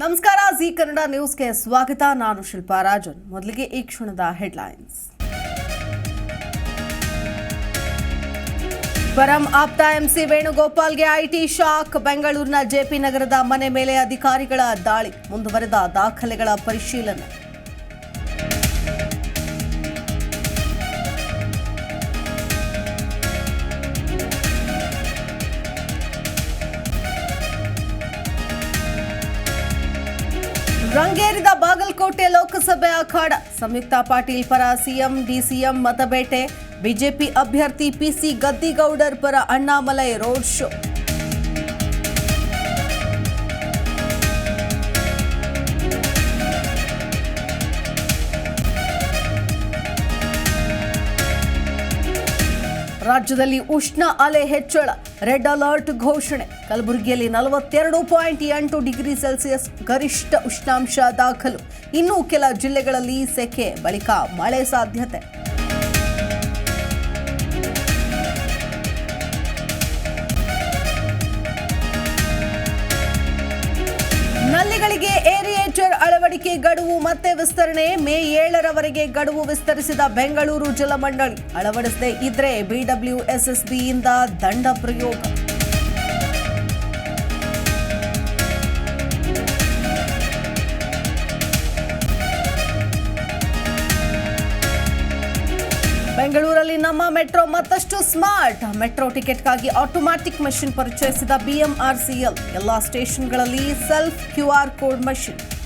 ನಮಸ್ಕಾರ, ಜಿ ಕನ್ನಡ ನ್ಯೂಸ್ಗೆ ಸ್ವಾಗತ. ನಾನು ಶಿಲ್ಪಾ ರಾಜನ್. ಮೊದಲಿಗೆ ಈ ಕ್ಷಣದ ಹೆಡ್ಲೈನ್ಸ್. ಪರಂ ಆಪ್ತ ಎಂಸಿ ವೇಣುಗೋಪಾಲ್ಗೆ ಐಟಿ ಶಾಕ್. ಬೆಂಗಳೂರಿನ ಜೆಪಿ ನಗರದ ಮನೆ ಮೇಲೆ ಅಧಿಕಾರಿಗಳ ದಾಳಿ. ಮುಂದುವರೆದ ದಾಖಲೆಗಳ ಪರಿಶೀಲನೆ. ರಂಗೇರಿದ ಬಾಗಲಕೋಟೆ ಲೋಕಸಭೆ ಅಖಾಡ. ಸಂಯುಕ್ತ ಪಾಟೀಲ್ ಪರ ಸಿಎಂ, ಡಿಸಿಎಂ ಮತಬೇಟೆ. ಬಿಜೆಪಿ ಅಭ್ಯರ್ಥಿ ಪಿಸಿ ಗದ್ದಿಗೌಡರ್ ಪರ ಅಣ್ಣಾಮಲೈ ರೋಡ್ ಶೋ. ರಾಜ್ಯದಲ್ಲಿ ಉಷ್ಣ ಅಲೆ ಹೆಚ್ಚಳ. ರೆಡ್ ಅಲರ್ಟ್ ಘೋಷಣೆ. ಕಲಬುರಗಿಯಲ್ಲಿ ನಲವತ್ತೆರಡು ಪಾಯಿಂಟ್ ಎಂಟು ಡಿಗ್ರಿ ಸೆಲ್ಸಿಯಸ್ ಗರಿಷ್ಠ ಉಷ್ಣಾಂಶ ದಾಖಲು. ಇನ್ನು ಕೆಲ ಜಿಲ್ಲೆಗಳಲ್ಲಿ ಸೆಕೆ, ಬಳಿಕ ಮಳೆ ಸಾಧ್ಯತೆ. ನಲ್ಲಿಗಳಿಗೆ ಅಳವಡಿಕೆ ಗಡುವು ಮತ್ತೆ ವಿಸ್ತರಣೆ. ಮೇ ಏಳರವರೆಗೆ ಗಡುವು ವಿಸ್ತರಿಸಿದ ಬೆಂಗಳೂರು ಜಲಮಂಡಳಿ. ಅಳವಡಿಸದೇ ಇದ್ರೆ ಬಿಡಬ್ಲ್ಯೂಎಸ್ಎಸ್ಬಿಯಿಂದ ದಂಡ ಪ್ರಯೋಗ. ಬೆಂಗಳೂರಲ್ಲಿ ನಮ್ಮ ಮೆಟ್ರೋ ಮತ್ತಷ್ಟು ಸ್ಮಾರ್ಟ್. ಮೆಟ್ರೋ ಟಿಕೆಟ್ಗಾಗಿ ಆಟೋಮ್ಯಾಟಿಕ್ ಮೆಷಿನ್ ಪರಿಚಯಿಸಿದ ಬಿಎಂಆರ್ಸಿಎಲ್. ಎಲ್ಲಾ ಸ್ಟೇಷನ್ಗಳಲ್ಲಿ ಸೆಲ್ಫ್ ಕ್ಯೂಆರ್ ಕೋಡ್ ಮಷಿನ್.